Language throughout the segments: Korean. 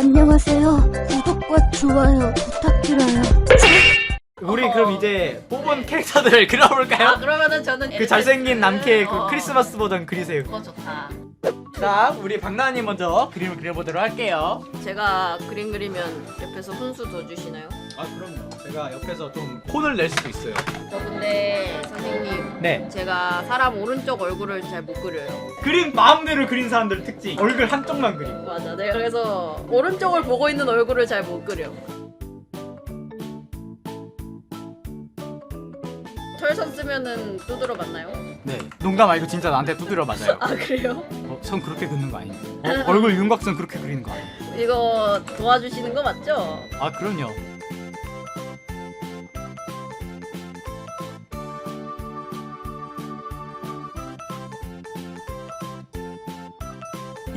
안녕하세요. 구독과 좋아요 부탁드려요. 우리 어. 그럼 이제 뽑은 캐릭터들을 그려볼까요? 아 그러면은 저는 그 잘생긴 남캐 그 어. 크리스마스 버전 그리세요. 그거 좋다. 자, 우리 박나님 먼저 그림을 그려보도록 할게요. 제가 그림 그리면 옆에서 훈수 더 주시나요? 아, 그럼요. 제가 옆에서 좀 혼을 낼 수도 있어요. 저 근데 선생님 네. 제가 사람 오른쪽 얼굴을 잘 못 그려요. 그림 마음대로 그린 사람들 특징. 얼굴 한쪽만 그림. 맞아. 내가 그래서 오른쪽을 보고 있는 얼굴을 잘 못 그려. 철선 쓰면은 두드러 맞나요? 네. 농담 아니고 진짜 나한테 두드려 맞아요. 아 그래요? 어, 선 그렇게 그리는 거 아니에요? 어, 얼굴 윤곽선 그렇게 그리는 거 아니에요? 이거 도와주시는 거 맞죠? 아, 그럼요.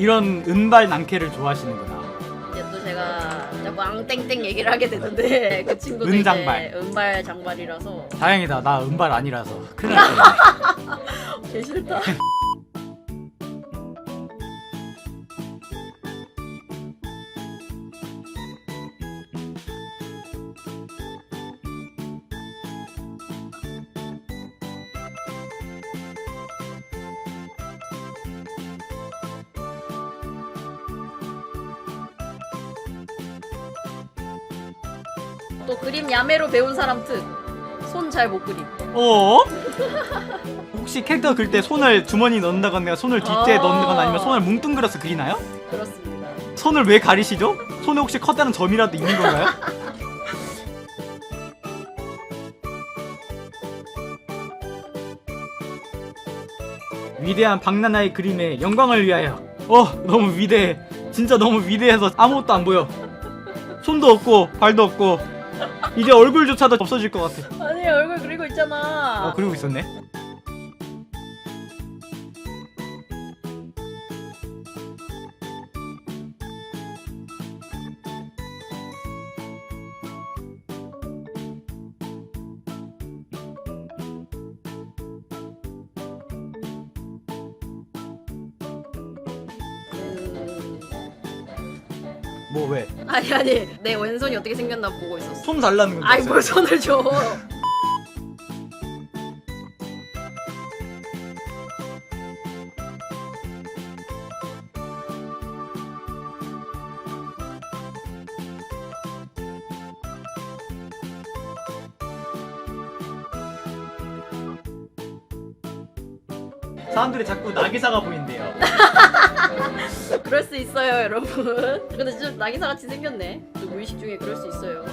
이런 은발 남캐를 좋아하시는구나. 이제 또 제가 자꾸 앙땡땡 얘기를 하게 되는데 그 친구도 은장발. 이제 은발 장발이라서 다행이다. 나 은발 아니라서. 큰일 날 뻔했네. 개 싫다. 또 그림 야매로 배운 사람 특. 손 잘 못 그림. 어? 혹시 캐릭터 그릴 때 손을 주머니 넣는다거나 손을 뒷재에 아. 넣는다거나 아니면 손을 뭉뚱그려서 그리나요? 그렇습니다. 손을 왜 가리시죠? 손에 혹시 커다란 점이라도 있는 건가요? 위대한 박나나의 그림에 영광을 위하여. 어, 너무 위대해. 진짜 너무 위대해서 아무것도 안 보여. 손도 없고 발도 없고 이제 얼굴조차도 없어질 것 같아. 아니 얼굴 그리고 있잖아. 어, 그리고 있었네. 뭐 왜? 아니 아니 내 왼손이 어떻게 생겼나 보고 있었어. 손 달라는 건데. 아이 뭘 손을 줘. 사람들이 자꾸 나기사가 보인대요. 그럴 수 있어요 여러분. 근데 진짜 나기사 같이 생겼네. 또 무의식 중에 그럴 수 있어요.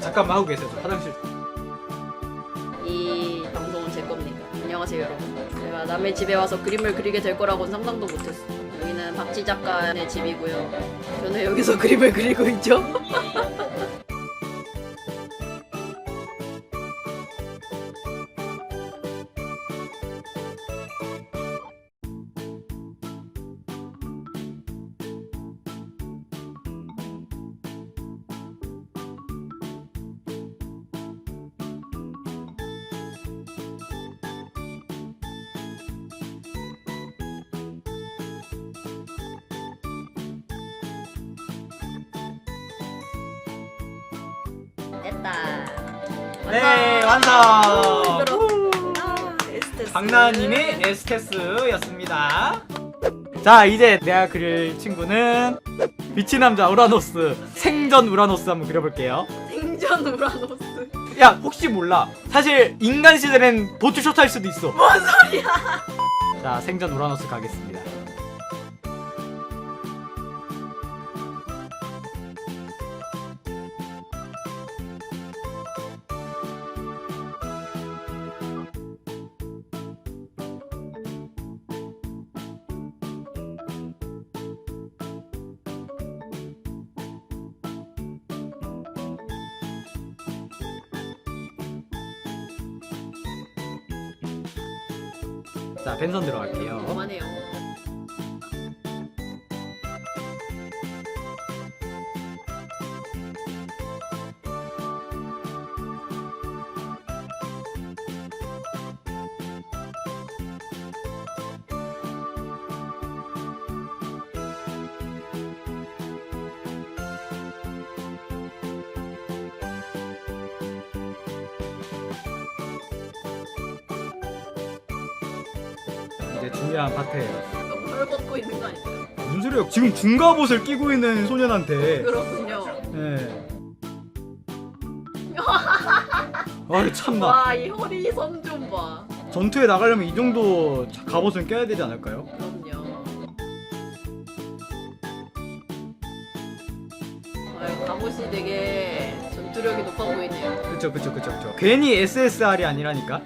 잠깐만 하고 계세요. 저 화장실. 안녕하세요 여러분. 제가 남의 집에 와서 그림을 그리게 될 거라고는 상상도 못했어. 여기는 박지 작가의 집이고요. 저는 여기서 그림을 그리고 있죠. 됐다. 네, 완성. 힘들어. 아. 박나님의 에스테스였습니다. 자, 이제 내가 그릴 친구는 미친 남자 우라노스 생전 우라노스 한번 그려볼게요. 생전 우라노스. 야, 혹시 몰라. 사실 인간 시절엔 보트쇼트할 수도 있어. 뭔 소리야? 자, 생전 우라노스 가겠습니다. 자 벤선 들어갈게요. 그만해요. 중요한 파트예요. 너무 헐벗고 있는 거 아니에요? 무슨 소리예요? 지금 중갑옷을 끼고 있는 소년한테. 그렇군요. 예. 아 참나. 와, 이 허리 선 좀 봐. 전투에 나가려면 이 정도 자- 갑옷은 껴야 되지 않을까요? 그럼요. 아, 갑옷이 되게 전투력이 높아 보이네요. 그쵸 그쵸 그쵸 그쵸. 괜히 SSR이 아니라니까.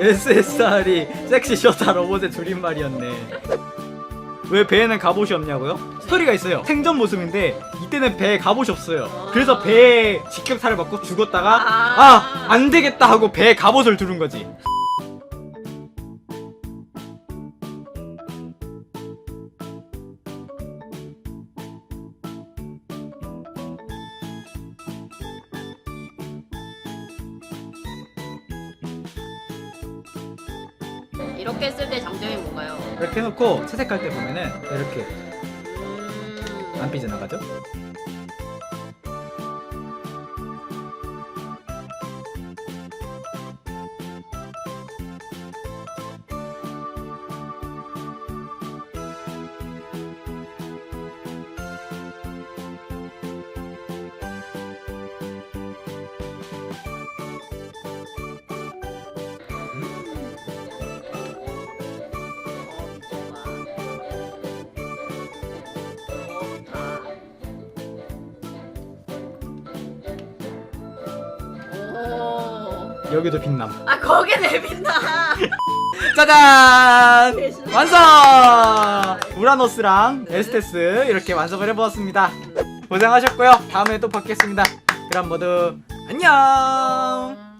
SSR이 섹시 쇼타 로봇의 줄임말이었네. 왜 배에는 갑옷이 없냐고요? 스토리가 있어요. 생전 모습인데 이때는 배에 갑옷이 없어요. 그래서 배에 직격탄을 받고 죽었다가 아 안 되겠다 하고 배에 갑옷을 두른 거지. 이렇게 했을 때 장점이 뭔가요? 이렇게 해놓고 채색할 때 보면은 이렇게 음, 안 삐져나가죠? 여기도 빛남. 아 거기 내빈다. 짜잔! 대신에- 완성! 우라노스랑 에스테스 이렇게 완성을 해보았습니다. 고생하셨고요. 다음에 또 뵙겠습니다. 그럼 모두 안녕!